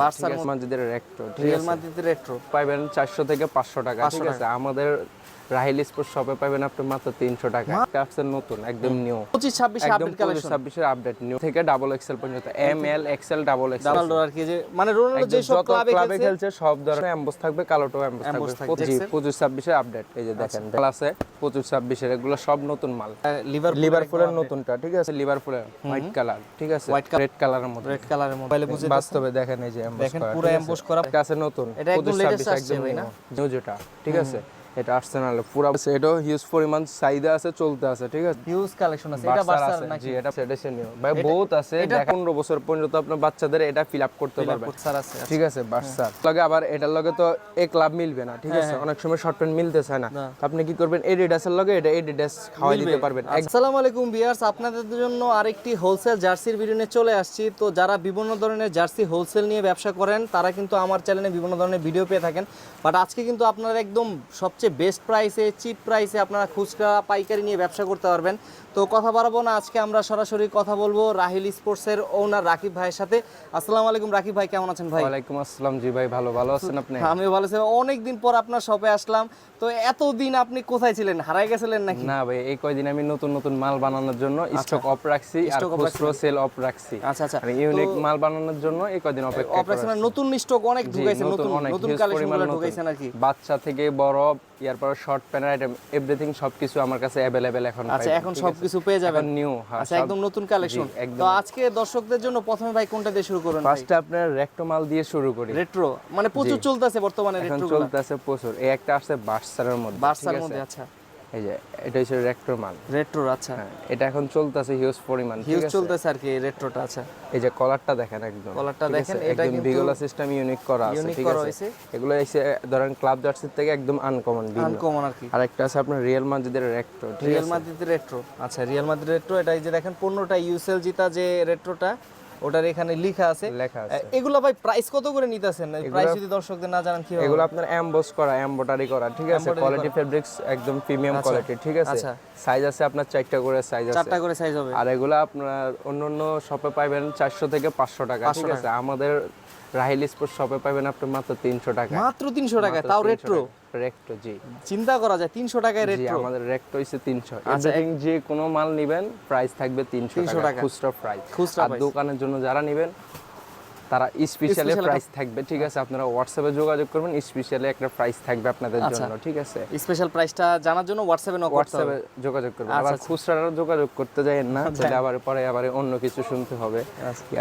বার্সার মাদ্রিদের ঠিক রিয়াল মাদ্রিদের রেট্রো পাইবেন চারশো থেকে পাঁচশো টাকা। 500 ঠিক আছে আমাদের রাহিল স্পোর্টস শপে পাবেন আপনি মাত্র তিনশো টাকা। একটা আসছে নতুন একদম নিউ পঁচিশ ছাব্বিশে একদম আপডেট কালেকশন ছাব্বিশের আপডেট নিউ থেকে ডাবল এক্সেল পর্যন্ত M L XL double XL Ronaldo আর কি যে মানে রোনাল্ডো যে সব ক্লাবে খেলছে সব ধরনের এমবস থাকবে কালোটাও এমবস থাকবে। থাকবে, পঁচিশ দেখছেন? পঁচিশ ছাব্বিশের আপডেট এই যে দেখেন মাল আছে পঁচিশ ছাব্বিশের এগুলো সব নতুন মাল। লিভার লিভারপুলের নতুনটা ঠিক আছে? লিভারপুলের হোয়াইট কালার ঠিক আছে? Colour। রেড কালারের মধ্যে রেড কালারের মোবাইলে বুঝে বাস্তবে দেখেন এই যে দেখেন করা, পুরো ঠিক আছে? এমবোস করা। আছে নতুন এটা একদম 25, 26 আসছে ভাই না? যেটা ঠিক আছে? এটা আর্সেনাল পুরো এটাও হিউজ পরিমাণ চাহিদা আছে চলতে আছে ঠিক আছে? হিউজ কালেকশন আছে এটা নাকি? জি এটা সেটা ভাই বহুত আছে দেখেন 15 বছর পর্যন্ত আপনার বাচ্চাদের এটা ফিল আপ করতে ফুটসার আছে ঠিক আছে বার্সার লগে আবার এটার লগে তো এক লাভ মিলবে না ঠিক আছে? অনেক সময় শর্ট প্যান্ট মিলতে চায় না। আপনি কি করবেন? এডিডাসের লগে এটা এডিডাস খাওয়াই দিতে পারবেন। আসসালামু আলাইকুম ভিউয়ার্স আপনাদের জন্য আরেকটি হোলসেল জার্সির ভিডিও নিয়ে চলে আসছি। তো যারা বিভিন্ন ধরনের জার্সি হোলসেল নিয়ে ব্যবসা করেন তারা কিন্তু আমার চ্যানেলে বিভিন্ন ধরনের ভিডিও পেয়ে থাকেন। বাট আজকে কিন্তু আপনারা একদম সবচেয়ে বেস্ট প্রাইসে চিপ প্রাইসে আপনারা খুচরা পাইকারি নিয়ে ব্যবসা করতে পারবেন। তো কথা বাড়াবো না আজকে আমরা সরাসরি কথা বলব রাহিল স্পোর্টসের ওনার রাকিব ভাইয়ের সাথে। আসসালামু আলাইকুম রাকিব ভাই কেমন আছেন ভাই? ওয়ালাইকুম আসসালাম জি ভাই ভালো ভালো আছেন আপনি? আমিও ভালো আছি অনেক দিন পর আপনার শপে আসলাম। তো এতদিন আপনি কোথায় ছিলেন হারাই গেছিলেন নাকি? না ভাই এই কয়দিন আমি নতুন নতুন মাল বানানোর জন্য স্টক অফ রাখছি আর খুচরো সেল অফ রাখছি। আচ্ছা আচ্ছা। ইউনিক মাল বানানোর জন্য এই কয়দিন অপেক্ষা করা অপারেশন নতুন স্টক অনেক ঢুকাইছেন নতুন নতুন কালেকশন। ঢুকাইছেন আর কি। বাচ্চা থেকে বড় ইয়ার পর শর্ট প্যান্টের আইটেম এভরিথিং সবকিছু আমার কাছে অ্যাভেলেবেল এখন আচ্ছা এখন সবকিছু পেয়ে যাবেন। নিউ হ্যাঁ আচ্ছা একদম নতুন কালেকশন। তো আজকে দর্শকদের জন্য প্রথমে ভাই কোনটা দিয়ে শুরু করুন ফার্স্টে আপনার রেট্রো মাল দিয়ে শুরু করি। রেট্রো মানে প্রচুর চলতেছে বর্তমানে রেট্রো চলতেছে প্রচুর। এই একটা আসছে বার্সারের মধ্যে বার্সার মধ্যে আচ্ছা। এই যে এটা হচ্ছে রেক্টো মাল রেট্রো আচ্ছা। হ্যাঁ এটা এখন চলতেছে হিউজ পরিমাণ হিউজ চলতেছে আর কি রেট্রোটা আচ্ছা। এই যে কলারটা দেখেন একদম কলারটা দেখেন, এটা কিন্তু বিগলা সিস্টেম ইউনিক করা আছে ঠিক আছে? এগুলো এসে ধরেন ক্লাব জার্সির থেকে একদম আনকমন ভিন্ন আনকমন আর কি। আর একটা আছে আপনার রিয়েল রেক্টো ঠিক রিয়াল আছে? রেট্রো আচ্ছা রিয়াল মাদ্রিদ রেট্রো এটা এই যে দেখেন পণ্যটা ইউসেল জিতা যে রেট্রোটা ওটার এখানে লেখা আছে। লেখা আছে। এগুলো ভাই প্রাইস কত করে নিতেছেন? প্রাইস যদি দর্শকদের না জানান কি হবে এগুলো আপনার এমবস করা এমবোটারি করা ঠিক আছে? কোয়ালিটি ফেব্রিক্স একদম প্রিমিয়াম কোয়ালিটি ঠিক আছে? আচ্ছা। সাইজ আছে আপনার চারটা করে সাইজ আছে। চারটা করে সাইজ হবে। আর এগুলো আপনার অন্য অন্য শপে পাইবেন চারশো থেকে পাঁচশো টাকা ঠিক আছে? আমাদের রাহিল স্পোর্টস শপে পাবেন আপনি মাত্র তিনশো টাকা। মাত্র তিনশো টাকা তাও রেট্রো রেট্রো জি। চিন্তা করা যায় তিনশো টাকায় রেট্রো জি আমাদের রেট্রো হইছে তিনশো। আচ্ছা, এই যে কোনো মাল নিবেন প্রাইস থাকবে তিনশো 300 টাকা টাকা। খুচরা প্রাইস খুচরা আর দোকানের জন্য যারা নিবেন তারা স্পেশালি প্রাইস থাকবে ঠিক আছে? আপনারা হোয়াটসঅ্যাপে যোগাযোগ করবেন স্পেশালি একটা প্রাইস থাকবে আপনাদের আচ্ছা। জন্য ঠিক আছে? স্পেশাল প্রাইসটা জানার জন্য হোয়াটসঅ্যাপে নক হোয়াটসঅ্যাপে যোগাযোগ করবেন। আচ্ছা, আবার আচ্ছা। খুচরা যোগাযোগ করতে যাই না তাহলে আবার পরে আবার অন্য কিছু শুনতে হবে।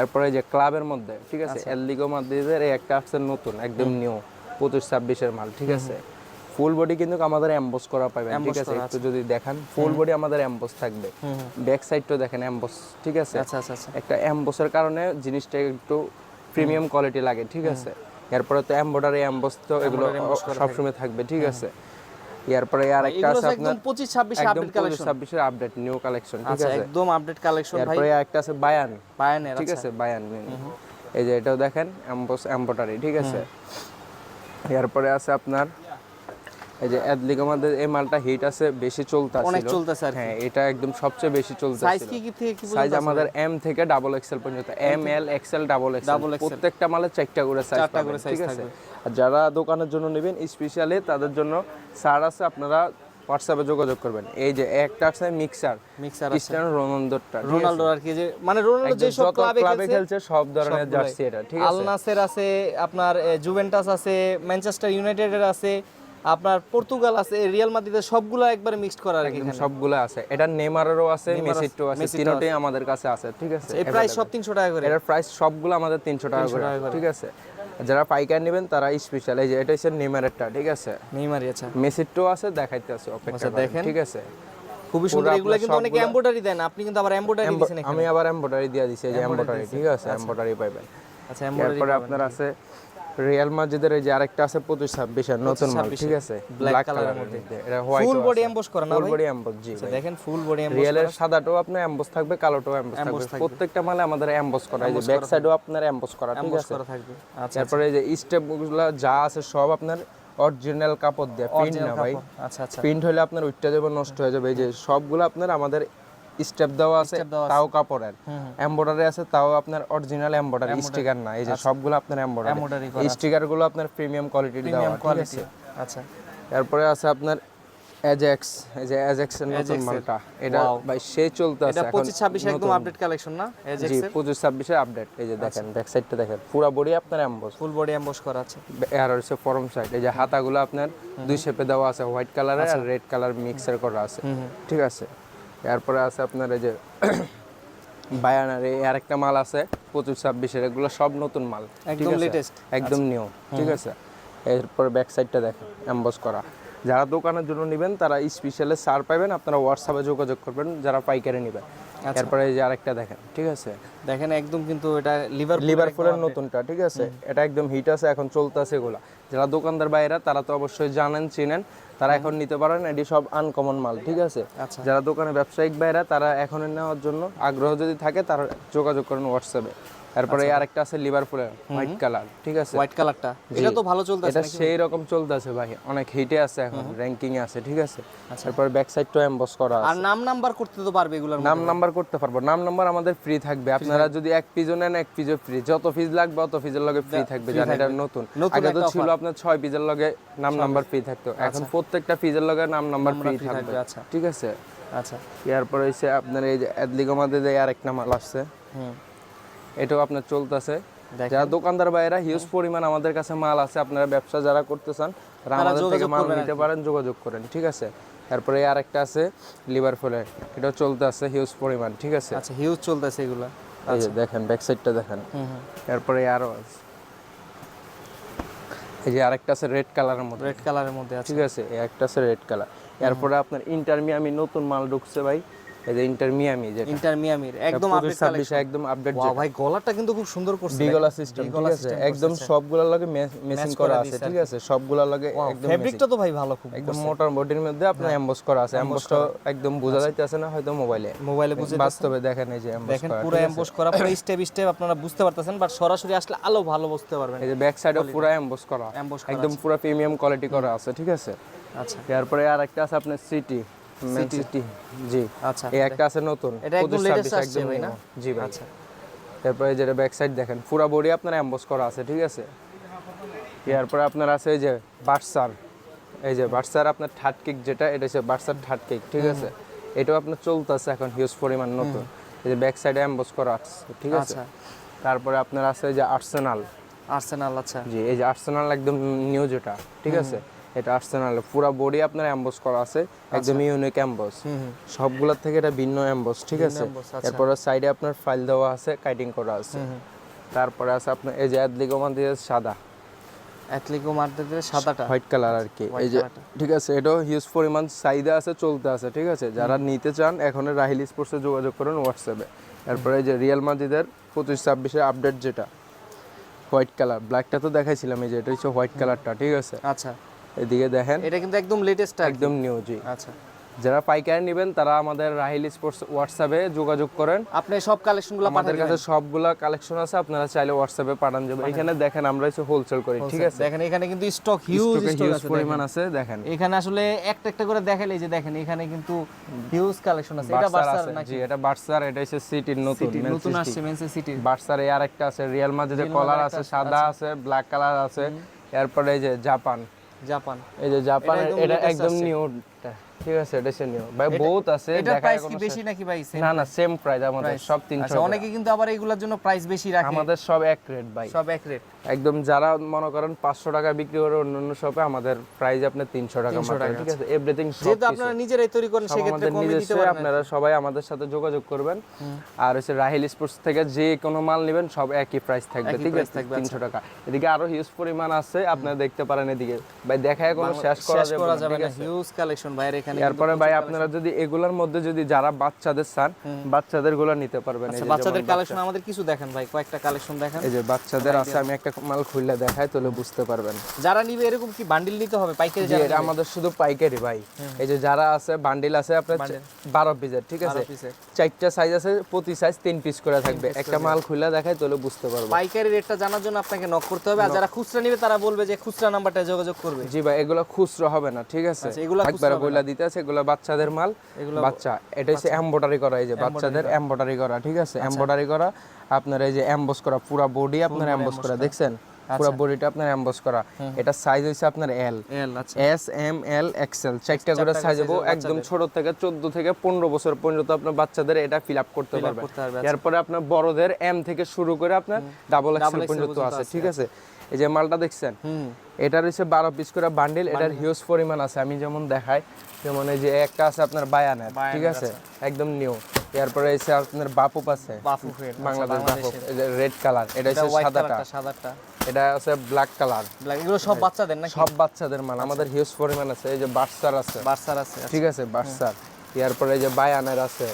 এরপরে যে ক্লাবের মধ্যে ঠিক আছে? এলদিগো মাদ্রিদের এই একটা আসছে নতুন একদম নিউ পঁচিশ ছাব্বিশের মাল ঠিক আছে? ফুল বডি কিন্তু আমাদের এমবস করা পাবেন ঠিক আছে? একটু যদি দেখান ফুল বডি আমাদের এমবস থাকবে। ব্যাক সাইডটাও দেখেন এমবস ঠিক আছে? আচ্ছা আচ্ছা আচ্ছা। একটা এমবসের কারণে জিনিসটা একটু প্রিমিয়াম কোয়ালিটি লাগে ঠিক আছে? এরপরে তো এমব্রয়ডারি এমবস তো এগুলো সবসময় থাকবে ঠিক আছে? এরপরে আর একটা আছে আপনার একদম পঁচিশ ছাব্বিশ একদম আপডেট কালেকশন 26 এর আপডেট নিউ কালেকশন ঠিক আচ্ছা আছে? একদম আপডেট কালেকশন ভাই। এরপরে একটা আছে বায়ান। পায়ানের ঠিক আছে বায়ান এই যে এটাও দেখেন এমবস এমব্রয়ডারি ঠিক আছে? এরপরে আছে আপনার এই যে আমাদের এই মালটা হিট আছে বেশি চলতে অনেক চলতেছে আর হ্যাঁ এটা একদম সবচেয়ে বেশি চলতে সাইজ কি কি থেকে কি সাইজ আমাদের এম থেকে ডাবল এক্সেল পর্যন্ত। M L XL double XL প্রত্যেকটা মালে চারটা করে সাইজ চারটা করে size আছে? আর যারা দোকানের জন্য নেবেন স্পেশালি তাদের জন্য সার আছে আপনারা হোয়াটসঅ্যাপে যোগাযোগ করবেন। এই যে একটা আছে মিক্সার মিক্সার আছে। ক্রিস্টিয়ানো রোনালদোরটা রোনাল্ডো আর কি যে মানে রোনাল্ডো যে সব ক্লাবে খেলছে খেলছে সব ধরনের জার্সি এটা ঠিক আল আছে? নাসের আছে আপনার জুভেন্টাস আছে ম্যানচেস্টার ইউনাইটেডের আছে আপনার পর্তুগাল আছে রিয়াল মাদ্রিদের সবগুলো একবারে মিক্সড করা আর একদম সবগুলো আছে। এটা নেমারেরও আছে মেসিটো আছে তিনটাই আমাদের কাছে আছে ঠিক আছে? এই প্রাইস সব তিনশো টাকা করে। এটার প্রাইস সবগুলো আমাদের তিনশো টাকা করে ঠিক আছে? যারা পাইকার নেবেন তারা স্পেশাল এই যে এটা হচ্ছে নেমারেরটা ঠিক আছে? নেইমারি আচ্ছা। মেসিটো আছে দেখাইতে আছে অপেক্ষা আচ্ছা, দেখেন। ঠিক আছে? খুবই সুন্দর এগুলো কিন্তু অনেকে এমব্রয়ডারি দেন আপনি কিন্তু আবার এমব্রয়ডারি দিয়েছেন এখানে। আমি আবার এমব্রয়ডারি দিয়ে দিছি এই যে এমব্রয়ডারি ঠিক আছে? এমব্রয়ডারি পাইবেন। আচ্ছা এমব্রয়ডারি আপনার আছে রিয়াল মাজিদের এই যে আরেকটা আছে পঁচিশ ছাব্বিশের নতুন মাল ঠিক আছে? ব্ল্যাক কালারের মধ্যে। এটা হোয়াইট ফুল বডি এমবোস করা না ফুল বডি এমবস জি আচ্ছা, দেখেন ফুল বডি এমবোস রিয়েলের সাদাটাও আপনার এমবস থাকবে কালোটাও এমবস থাকবে। প্রত্যেকটা মালে আমাদের এমবস করা। এই যে ব্যাক সাইডও আপনার এমবস করা ঠিক আছে? করা থাকবে। আচ্ছা তারপরে এই যে স্টেপগুলো যা আছে সব আপনার অরিজিনাল কাপড় দিয়ে প্রিন্ট না ভাই। আচ্ছা আচ্ছা। প্রিন্ট হলে আপনার যাবে নষ্ট হয়ে যাবে। এই যে সবগুলো আপনার আমাদের স্টেপ দেওয়া আছে। তাও কাপড়ের। এমব্রয়ডারি আছে তাও আপনার অরিজিনাল এমব্রয়ডারি স্টিকার না এই যে সবগুলো আপনার এমব্রয়ডারি করা স্টিকারগুলো আপনার প্রিমিয়াম কোয়ালিটির দেওয়া কোয়ালিটি আছে? আচ্ছা। তারপরে আছে আপনার অ্যাজেক্স এই যে অ্যাজেক্স এর নতুন মালটা। এটা ভাই সে চলতে আছে এটা এখন পঁচিশ ছাব্বিশে একদম আপডেট কালেকশন না? এজেক্স এর? পঁচিশ ছাব্বিশে আপডেট এই যে দেখেন ব্যাক সাইডটা দেখেন। পুরো বডি আপনার এমবস ফুল বডি এমবস করা আছে। আর হচ্ছে ফরম সাইড এই যে হাতাগুলো আপনার দুই শেপে দেওয়া আছে হোয়াইট কালারের আর রেড কালার মিক্সার করা আছে। ঠিক আছে? এরপরে আছে আপনার এই যে বায়ানার এই আরেকটা মাল আছে পঁচিশ ছাব্বিশের এগুলো সব নতুন মাল। একদম লেটেস্ট একদম নিউ ঠিক আছে? এরপরে ব্যাক সাইডটা দেখেন অ্যাম্বস করা। যারা দোকানের জন্য নেবেন তারা স্পেশালে সার পাবেন আপনারা হোয়াটসঅ্যাপে যোগাযোগ করবেন যারা পাইকারি নেবেন এরপরে এই যে আরেকটা দেখেন ঠিক আছে? দেখেন একদম কিন্তু এটা লিভার লিভারপুলের নতুনটা ঠিক আছে? এটা একদম হিট আছে এখন চলতেছে এগুলা। যারা দোকানদার বাইরা তারা তো অবশ্যই জানেন চিনেন। তারা এখন নিতে পারেন এটি সব আনকমন মাল ঠিক আছে? আচ্ছা। যারা দোকানে ব্যবসায়িক বাইরা তারা এখন নেওয়ার জন্য আগ্রহ যদি থাকে তারা যোগাযোগ করেন হোয়াটসঅ্যাপে তারপরে এই আরেকটা আছে লিভারপুলের হোয়াইট কালার ঠিক আছে? হোয়াইট কালারটা এটা তো ভালো চলতেছে এটা সেই রকম চলতেছে ভাই অনেক হিটে আছে এখন র্যাঙ্কিং এ আছে ঠিক আছে? তারপরে ব্যাক সাইডটা এমবস করা আছে। আর নাম নাম্বার করতে তো পারবে এগুলোর নাম নাম্বার করতে পারব। নাম নাম্বার আমাদের ফ্রি থাকবে। আপনারা যদি এক পিজও নেন এক পিজও ফ্রি যত পিস লাগবে অত পিজের লগে ফ্রি থাকবে জানেন এটা নতুন। আগে তো ছিল আপনার ছয় পিজের লগে নাম নাম্বার ফ্রি থাকতো। এখন প্রত্যেকটা পিজের লগে নাম নাম্বার ফ্রি থাকবে। আচ্ছা। ঠিক আছে? আচ্ছা। এরপরে হচ্ছে আপনার এই যে অ্যাডলিগো মধ্যে যে আরেকটা মাল আসছে। হুম। এটাও আপনার চলতেছে। যারা দোকানদার বাইরা হিউজ পরিমাণ আমাদের কাছে মাল আছে আপনারা ব্যবসা যারা করতে চান আমাদের থেকে মাল নিতে পারেন যোগাযোগ করেন ঠিক আছে? তারপরে এই আরেকটা আছে লিভার ফুলের এটাও চলতে আছে হিউজ পরিমাণ ঠিক আছে? আচ্ছা হিউজ চলতেছে এগুলা। যে দেখেন ব্যাক সাইডটা দেখেন। হুম হুম। এরপরে আরও আছে। এই যে আরেকটা আছে রেড কালারের মধ্যে। রেড কালারের মধ্যে আছে ঠিক আছে? একটা আছে রেড কালার এরপরে আপনার ইন্টারমিয়ামি নতুন মাল ঢুকছে ভাই। এই যে ইন্টারমিয়ামি যেটা। ইন্টার মিয়ামির একদম পঁচিশ আপডেট ছাব্বিশে একদম আপডেট ওয়াও ভাই গলাটা কিন্তু খুব সুন্দর করছে। ডিগলা সিস্টেম ঠিক আছে? একদম সবগুলোর লগে মেসিং করা আছে ঠিক আছে? সবগুলোর লগে একদম ফেব্রিকটা তো ভাই ভালো খুব একদম মোটর বডির মধ্যে আপনার এমবস করা আছে। এমবসটা একদম বোঝা যাইতেছে না হয়তো মোবাইলে মোবাইলে বুঝে বাস্তবে দেখেন এই যে এমবস দেখেন পুরো এমবোস করা পুরো স্টেপ স্টেপ আপনারা বুঝতে পারতেছেন বাট সরাসরি আসলে আলো ভালো বুঝতে পারবেন। এই যে ব্যাক সাইডে পুরো এমবস করা। একদম পুরো প্রিমিয়াম কোয়ালিটি করা আছে ঠিক আছে? আচ্ছা। তারপরে আর একটা আছে আপনার সিটি সিটি জি। আচ্ছা এই একটা আছে নতুন এটা একদম 25, latest 26 আসছে ভাই না? জি ভাই। আচ্ছা। তারপরে যেটা ব্যাক সাইড দেখেন পুরো বডি আপনার এমবস করা আছে ঠিক আছে? এরপরে আপনার আছে এই যে বাটসার এই যে বাটসার আপনার থার্ড কেক যেটা এটা হচ্ছে বাটসার থার্ড কেক ঠিক আছে? এটাও আপনার চলতেছে এখন হিউজ পরিমাণ নতুন। এই যে ব্যাক সাইডে এমবস করা আছে ঠিক আছে? আচ্ছা। তারপরে আপনার আছে যে আর্সেনাল আর্সেনাল আচ্ছা। জি এই যে আর্সেনাল একদম নিউ যেটা ঠিক আছে? এটা আর্সেনাল পুরো বডি আপনার এমবস করা আছে একদম ইউনিক হুম সবগুলোর থেকে এটা ভিন্ন এমবস ঠিক আছে? আচ্ছা। সাইডে আপনার ফাইল দেওয়া আছে কাটিং করা আছে। তারপরে আছে আপনার এই যে অ্যাডলিগোমান দিয়ে সাদা। অ্যাটলিকো মার্কেটের সাদাটা? হোয়াইট কালার আর কি। এই যে ঠিক আছে এটাও হিউজ পরিমাণ চাহিদা আছে চলতে আছে ঠিক আছে? যারা নিতে চান এখন রাহিল স্পোর্টসে যোগাযোগ করুন হোয়াটসঅ্যাপে এরপরে এই যে রিয়াল মাদ্রিদের পঁচিশ ছাব্বিশের আপডেট যেটা হোয়াইট কালার ব্ল্যাকটা তো দেখাইছিলাম এই যে এটা হচ্ছে হোয়াইট কালারটা ঠিক আছে? আচ্ছা। এদিকে দেখেন। এটা কিন্তু একদম লেটেস্ট একদম নিউ জি। আচ্ছা। যারা পাইকারি নেবেন তারা আমাদের রাহিল স্পোর্টস হোয়াটসঅ্যাপে যোগাযোগ করেন। আপনি সব কালেকশনগুলো আমাদের কাছে সবগুলা কালেকশন আছে আপনারা চাইলে হোয়াটসঅ্যাপে পাঠান যাবে। এখানে দেখেন আমরা হচ্ছে হোলসেল করি ঠিক আছে? দেখেন এখানে কিন্তু স্টক হিউজ হিউজ পরিমাণ আছে দেখেন। এখানে আসলে একটা একটা করে দেখালে যে দেখেন এখানে কিন্তু হিউজ কালেকশন আছে। এটা বার্সার নাকি? জি এটা বার্সার এটা হচ্ছে সিটির নতুন নতুন। আসছে মেনসে সিটি বার্সার এই আরেকটা আছে রিয়াল মাদ্রিদের কলার আছে সাদা আছে। ব্ল্যাক কালার আছে। এরপরে এই যে জাপান জাপান এই যে জাপান এটা একদম আসছে। ঠিক আছে এটা ভাই বহুত আছে এটা প্রাইস কি বেশি নাকি ভাই না না সেম প্রাইস আমাদের সব 300 আচ্ছা অনেকে কিন্তু আবার এইগুলোর জন্য প্রাইস বেশি রাখে। আমাদের সব এক রেট ভাই। সব এক রেট একদম যারা মনে করেন পাঁচশো টাকা বিক্রি করে অন্যান্য শপে আমাদের প্রাইস আপনার তিনশো টাকা মাত্র ঠিক আছে? এভরিথিং যেহেতু আপনারা নিজেরাই তৈরি করেন সেক্ষেত্রে কমে দিতে পারবেন আপনারা সবাই আমাদের সাথে যোগাযোগ করবেন। আর হচ্ছে রাহিল স্পোর্টস থেকে যে কোনো মাল নেবেন সব একই প্রাইস থাকবে ঠিক আছে? থাকবে, আচ্ছা। তিনশো টাকা। এদিকে আরও হিউজ পরিমাণ আছে আপনারা দেখতে পারেন এদিকে। ভাই দেখায় কোনো শেষ করা যাবে না? হিউজ কালেকশন ভাইয়ের এখানে এরপরে ভাই আপনারা যদি এগুলোর মধ্যে যদি যারা বাচ্চাদের চান বাচ্চাদেরগুলো নিতে পারবেন। আচ্ছা বাচ্চাদের কালেকশন আমাদের কিছু দেখেন ভাই কয়েকটা কালেকশন দেখেন। এই যে বাচ্চাদের আছে আমি একটা মাল খুললে দেখাই তাহলে বুঝতে পারবেন। যারা নিবে এরকম কি বান্ডিল নিতে হবে পাইকারি যারা এটা আমাদের শুধু পাইকারি ভাই। এই যে যারা আছে বান্ডিল আছে আপনার বারো পিসের ঠিক আছে। চারটা সাইজ আছে প্রতি সাইজ তিন পিস করে থাকবে। একটা মাল খুলে দেখাই তাহলে বুঝতে পারব পাইকারি রেটটা জানার জন্য আপনাকে নক করতে হবে। আর যারা খুচরা নিবে তারা বলবে যে খুচরা নাম্বারটা যোগাযোগ করবে। জি ভাই এগুলো খুচরো হবে না ঠিক আছে? আচ্ছা, এগুলা একবার হবে আছে এগুলো বাচ্চাদের মাল। এগুলো বাচ্চা এটা হচ্ছে এমব্রয়ডারি করা এই যে বাচ্চাদের এমব্রয়ডারি করা ঠিক আছে? আচ্ছা। এমব্রয়ডারি করা আপনার এই যে এমবস করা পুরো বডি আপনার এমবস করা দেখছেন? আচ্ছা। পুরো বডিটা আপনার এমবস করা। এটা সাইজ হইছে আপনার এল এল আচ্ছা। এস এম এল এক্সেল চারটা করে সাইজ হব একদম ছোট থেকে চোদ্দ থেকে পনেরো বছর পর্যন্ত আপনার বাচ্চাদের এটা ফিল আপ করতে পারবে। করতে পারবে, আচ্ছা। এরপরে আপনার বড়দের এম থেকে শুরু করে আপনার ডাবল এক্সেল পর্যন্ত আছে ঠিক আছে? এই যে মালটা দেখছেন? এটার হচ্ছে বারো পিস করে বান্ডিল এটার হিউজ পরিমাণ আছে। আমি যেমন দেখাই যেমন এই যে একটা আছে আপনার বায়ানের ঠিক আছে? একদম নিউ এরপরে এসে আপনার বাপুপ আছে। বাংলাদেশ বাপুপ রেড কালার এটা হচ্ছে সাদাটা। সাদাটা। এটা আছে ব্ল্যাক কালার ব্ল্যাক এগুলো সব বাচ্চাদের নাকি? সব বাচ্চাদের মাল। আমাদের হিউজ পরিমাণ আছে। এই যে বার্সার আছে। বার্সার আছে ঠিক আছে বার্সার এরপরে এই যে বায়ানের আছে।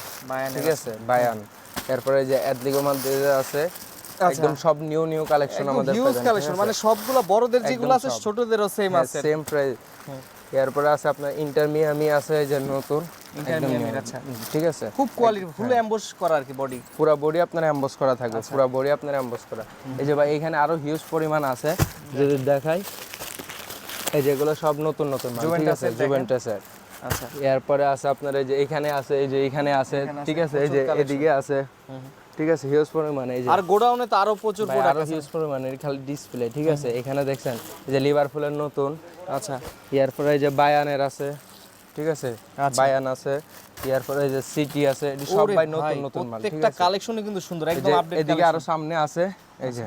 ঠিক আছে বায়ান এরপরে যে অ্যাডলিগো মাদ্রিদে আছে একদম সব নিউ নিউ কালেকশন আমাদের হিউজ কালেকশন মানে সবগুলো বড়দের যেগুলো আছে ছোটদেরও সেম আছে। সেম প্রাইস এরপরে আছে আপনার ইন্টার মিয়ামি আছে যে নতুন। আচ্ছা। ঠিক আছে? খুব কোয়ালিটি ফুল এমবস করা আর কি বডি পুরা বডি আপনার এমবস করা থাকবে আচ্ছা। পুরা বডি আপনার এমবস করা। এই যে ভাই এখানে আরও হিউজ পরিমাণ আছে যদি দেখাই। এই যেগুলো সব নতুন নতুন ঠিক আছে? জুভেন্টাসের আচ্ছা। এরপরে আছে আপনার এই যে এখানে আছে এই যে এখানে আছে ঠিক আছে? এই যে এদিকে আছে। ঠিক আছে হিউজ পরিমাণে এই যে আর গোডাউনে তো আরও প্রচুর ভাই, আরও হিউজ পরিমাণে খালি ডিসপ্লে ঠিক আছে? এখানে দেখছেন এই যে লিভারপুলের নতুন আচ্ছা। এরপরে এই যে বায়ানের আছে ঠিক আছে? আচ্ছা। বায়ান আছে এরপরে এই যে সিটি আছে এটি সব ওরে ভাই ভাই, নতুন নতুন মাল প্রত্যেকটা আছে? কালেকশনই কিন্তু সুন্দর একদম আপডেট এদিকে আরও সামনে আছে এই যে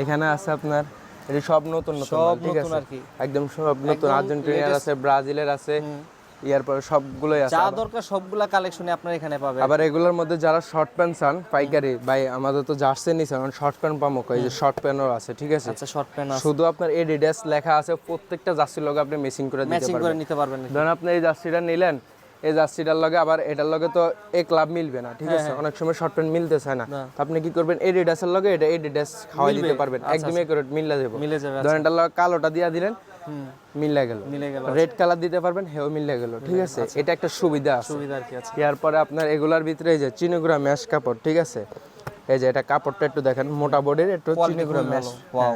এখানে আছে আপনার এটি সব নতুন নতুন সব নতুন আর কি। একদম সব নতুন আর্জেন্টিনার আছে ব্রাজিলের আছে এরপরে সবগুলোই আছে যা দরকার সবগুলা কালেকশনে আপনার এখানে পাবে আবার এগুলোর মধ্যে যারা শর্ট প্যান্ট চান পাইকারি ভাই আমাদের তো জার্সি নিছে এখন শর্ট প্যান্ট পামো এই যে শর্ট প্যান্টও আছে ঠিক আছে? আচ্ছা শর্ট প্যান্ট আছে। শুধু আপনার এডিডাস লেখা আছে প্রত্যেকটা জার্সির লগে আপনি মেসিং করে দিতে ম্যাচিং করে নিতে পারবেন ধরুন আপনি এই জার্সিটা নিলেন এই জার্সিটার লগে আবার এটার লগে তো এক ক্লাব মিলবে না ঠিক আছে? অনেক সময় শর্ট প্যান্ট মিলতে চায় না। তো আপনি কি করবেন? এই এডিডাসের লগে এটা এই এডিডাস খাওয়াই দিতে পারবেন। একদমই করে মিললে দেবো মিলে যাবে ধরেন এটার লগে কালোটা দিয়া দিলেন মিলে গেল রেড কালার দিতে পারবেন হেও মিললে গেল ঠিক আছে? এটা একটা সুবিধা আছে। সুবিধা আর কি আছে এরপরে আপনার এগুলার ভিতরে এই যে চিনিগুড়া ম্যাশ কাপড় ঠিক আছে? এই যে এটা কাপড়টা একটু দেখেন মোটা বডির একটু চিনিগুড়া ম্যাশ Wow.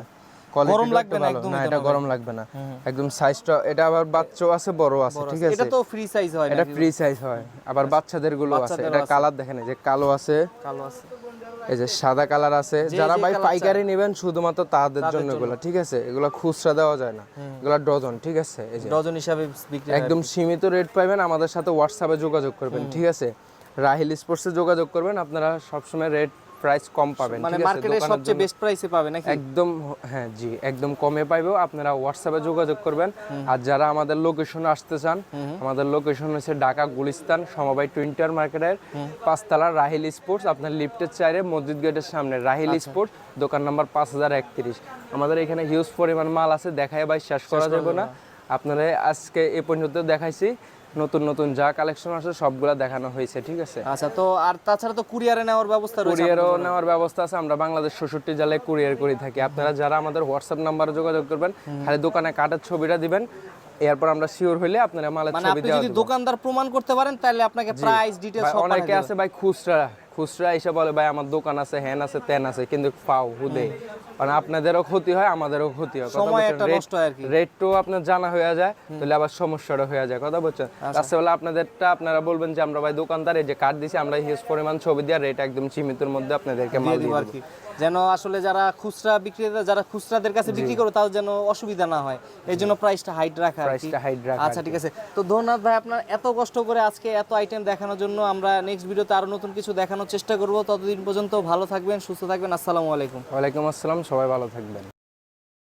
গরম লাগবে না একদম না এটা গরম লাগবে না। একদম সাইজটা এটা আবার বাচ্চাও আছে বড় আছে ঠিক আছে। এটা তো ফ্রি সাইজ হয় এটা ফ্রি সাইজ হয়। আবার বাচ্চাদেরগুলো আছে। এটা কালার দেখেন এই যে কালো আছে। কালো আছে। এই যে সাদা কালার আছে। যারা ভাই পাইকারি নেবেন শুধুমাত্র তাদের জন্য এগুলো ঠিক আছে? এগুলো খুচরা দেওয়া যায় না। এগুলো ডজন ঠিক আছে? এই যে ডজন হিসাবে বিক্রি একদম সীমিত রেট পাবেন আমাদের সাথে হোয়াটসঅ্যাপে যোগাযোগ করবেন ঠিক আছে? রাহিল স্পোর্টসে যোগাযোগ করবেন। আপনারা সবসময় রেট প্রাইস কম পাবেন মানে মার্কেটে সবচেয়ে বেস্ট প্রাইসে পাবে নাকি? একদম হ্যাঁ জি একদম কমে পাইবেও আপনারা হোয়াটসঅ্যাপে যোগাযোগ করবেন। আর যারা আমাদের লোকেশনে আসতে চান আমাদের লোকেশন হচ্ছে ঢাকা গুলিস্তান সমবায় টুইন্টার মার্কেটের পাঁচতলা রাহিল স্পোর্টস। আপনার লিফটের চাইরে মসজিদ গেটের সামনে রাহিল আচ্ছা। স্পোর্টস দোকান নাম্বার পাঁচ হাজার একত্রিশ। আমাদের এখানে হিউজ পরিমাণ মাল আছে দেখায় ভাই শেষ করা যাবে না। আপনারা আজকে এ পর্যন্ত দেখাইছি। নতুন নতুন যা কালেকশন আছে সবগুলা দেখানো হয়েছে ঠিক আছে? আচ্ছা তো আর তাছাড়া তো কুরিয়ারে নেওয়ার ব্যবস্থা রয়েছে কুরিয়ারও নেওয়ার ব্যবস্থা আছে আমরা বাংলাদেশ ষষট্টি জেলায় কুরিয়ার করে থাকি। আপনারা যারা আমাদের হোয়াটসঅ্যাপ নাম্বারে যোগাযোগ করবেন খালি দোকানে কাটার ছবিটা দিবেন এরপর আমরা শিওর হইলে আপনারা মালের মানে ছবি আপনি দেওয়া যদি দোকানদার প্রমাণ করতে পারেন তাহলে আপনাকে প্রাইস ডিটেইলস সব অনেকে আছে ভাই খুচরা খুচরা এসে বলে ভাই আমার দোকান আছে হ্যান আছে তেন আছে কিন্তু পাও হুদে মানে আপনাদেরও ক্ষতি হয় আমাদেরও ক্ষতি হয় সময়? একটা নষ্ট আর কি। রেটটাও আপনার জানা হয়ে যায় তাহলে আবার সমস্যাটা হয়ে যায় কথা বলছেন আচ্ছা। বলে আপনাদেরটা আপনারা বলবেন যে আমরা ভাই দোকানদার এই যে কার্ড দিছি আমরা হিউজ পরিমাণ ছবি দিয়ে রেট একদম সীমিতের মধ্যে আপনাদেরকে মাল দিয়ে দিব আর কি যেন আসলে যারা খুচরা বিক্রেতা যারা খুচরাদের কাছে বিক্রি করে তাও যেন অসুবিধা না হয়। এই জন্য প্রাইসটা হাইট রাখা। প্রাইসটা হাইড রাখা আচ্ছা ঠিক আছে। তো ধন্যবাদ ভাই আপনার এত কষ্ট করে আজকে এত আইটেম দেখানোর জন্য। আমরা নেক্সট ভিডিওতে আরও নতুন কিছু দেখানোর চেষ্টা করব। ততদিন পর্যন্ত ভালো থাকবেন সুস্থ থাকবেন। আসসালামু আলাইকুম। ওয়ালাইকুম আসসালাম সবাই ভালো থাকবেন।